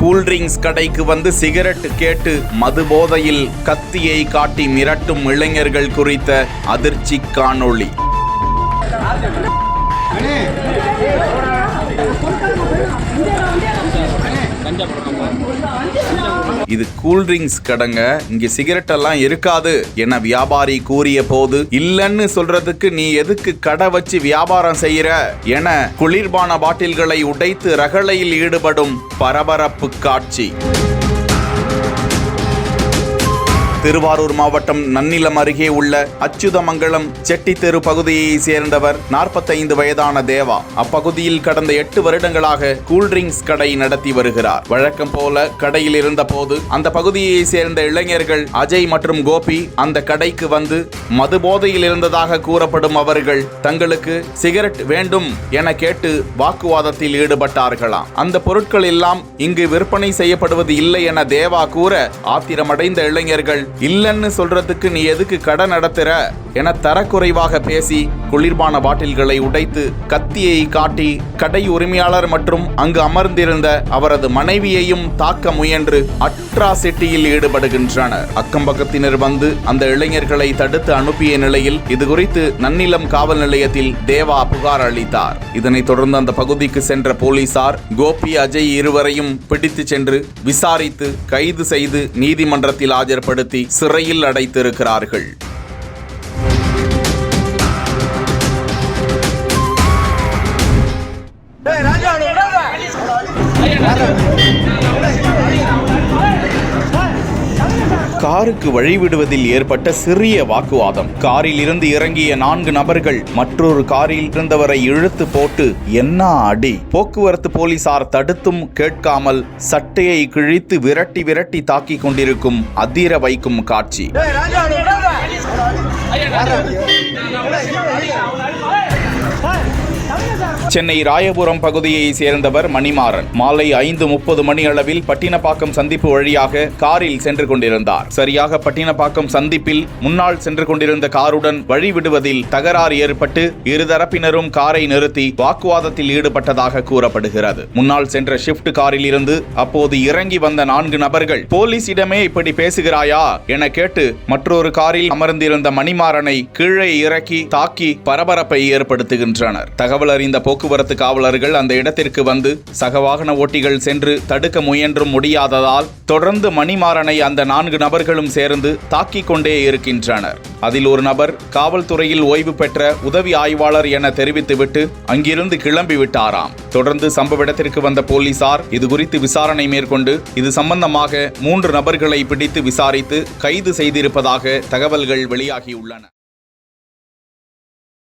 Cool drinks கடைக்கு வந்து cigarette கேட்டு மது போதையில் கத்தியை காட்டி மிரட்டும் இளைஞர்கள் குறித்த அதிர்ச்சி காணொளி. இது கூல்ட்ரிங்க்ஸ் கடங்க. இங்க சிகரெட் எல்லாம் இருக்காது. என வியாபாரி கூறிய போது இல்லன்னு சொல்றதுக்கு நீ எதுக்கு கடை வச்சு வியாபாரம் செய்யற? என குளிர்பான பாட்டில்களை உடைத்து ரகளையில் ஈடுபடும் பரபரப்பு காட்சி. திருவாரூர் மாவட்டம் நன்னிலம் அருகே உள்ள அச்சுதமங்கலம் செட்டித்தெரு பகுதியை சேர்ந்தவர் 45 வயதான தேவா. அப்பகுதியில் கடந்த எட்டு வருடங்களாக கூல்ட்ரிங்க்ஸ் கடை நடத்தி வருகிறார். வழக்கம் போல கடையில் இருந்தபோது அந்த பகுதியை சேர்ந்த இளைஞர்கள் அஜய் மற்றும் கோபி அந்த கடைக்கு வந்து மது போதையில் இருந்ததாக கூறப்படும் அவர்கள் தங்களுக்கு சிகரெட் வேண்டும் என கேட்டு வாக்குவாதத்தில் ஈடுபட்டார்களாம். அந்த பொருட்கள் எல்லாம் இங்கு விற்பனை செய்யப்படுவது இல்லை என தேவா கூற ஆத்திரமடைந்த இளைஞர்கள் இல்லைன்னு சொல்றதுக்கு நீ எதுக்கு கடை நடத்துற? என தரக்குறைவாக பேசி குளிர்பான பாட்டில்களை உடைத்து கத்தியை காட்டி கடை உரிமையாளர் மற்றும் அங்கு அமர்ந்திருந்த அவரது மனைவியையும் தாக்க முயன்று அட்ராசிட்டியில் ஈடுபடுகின்றனர். அக்கம்பக்கத்தினர் வந்து அந்த இளைஞர்களை தடுத்து அனுப்பிய நிலையில் இது குறித்து நன்னிலம் காவல் நிலையத்தில் தேவா புகார் அளித்தார். இதனைத் தொடர்ந்து அந்த பகுதிக்கு சென்ற போலீசார் கோபி அஜய் இருவரையும் பிடித்து சென்று விசாரித்து கைது செய்து நீதிமன்றத்தில் ஆஜர்படுத்தி சிறையில் அடைத்திருக்கிறார்கள். காருக்கு வழிவிடுவதில் ஏற்பட்ட சிறிய வாக்குவாதம். காரில் இருந்து இறங்கிய நான்கு நபர்கள் மற்றொரு காரில் இருந்தவரை இழுத்து போட்டு என்ன அடி? போக்குவரத்து போலீசார் தடுத்தும் கேட்காமல் சட்டையை கிழித்து விரட்டி விரட்டி தாக்கிக் கொண்டிருக்கும் அதிர வைக்கும் காட்சி. சென்னை ராயபுரம் பகுதியை சேர்ந்தவர் மணிமாறன். மாலை ஐந்து முப்பது மணி அளவில் பட்டினப்பாக்கம் சந்திப்பு வழியாக காரில் சென்று கொண்டிருந்தார். சரியாக பட்டினப்பாக்கம் சந்திப்பில் முன்னால் சென்று கொண்டிருந்த காருடன் வழிவிடுவதில் தகராறு ஏற்பட்டு இருதரப்பினரும் காரை நிறுத்தி வாக்குவாதத்தில் ஈடுபட்டதாக கூறப்படுகிறது. முன்னால் சென்ற ஷிப்ட் காரில் இருந்து அப்போது இறங்கி வந்த நான்கு நபர்கள் போலீசிடமே இப்படி பேசுகிறாயா? என கேட்டு மற்றொரு காரில் அமர்ந்திருந்த மணிமாறனை கீழே இறக்கி தாக்கி பரபரப்பை ஏற்படுத்துகின்றனர். தகவல் அறிந்த போக்குவரத்து காவலர்கள் அந்த இடத்திற்கு வந்து சக வாகன ஓட்டிகள் சென்று தடுக்க முயன்றும் முடியாததால் தொடர்ந்து மணிமாறனை அந்த நான்கு நபர்களும் சேர்ந்து தாக்கிக் கொண்டே இருக்கின்றனர். அதில் ஒரு நபர் காவல்துறையில் ஓய்வு பெற்ற உதவி ஆய்வாளர் என தெரிவித்துவிட்டு அங்கிருந்து கிளம்பி விட்டாராம். தொடர்ந்து சம்பவ இடத்திற்கு வந்த போலீசார் இது குறித்து விசாரணை மேற்கொண்டு இது சம்பந்தமாக மூன்று நபர்களை பிடித்து விசாரித்து கைது செய்திருப்பதாக தகவல்கள் வெளியாகியுள்ளன.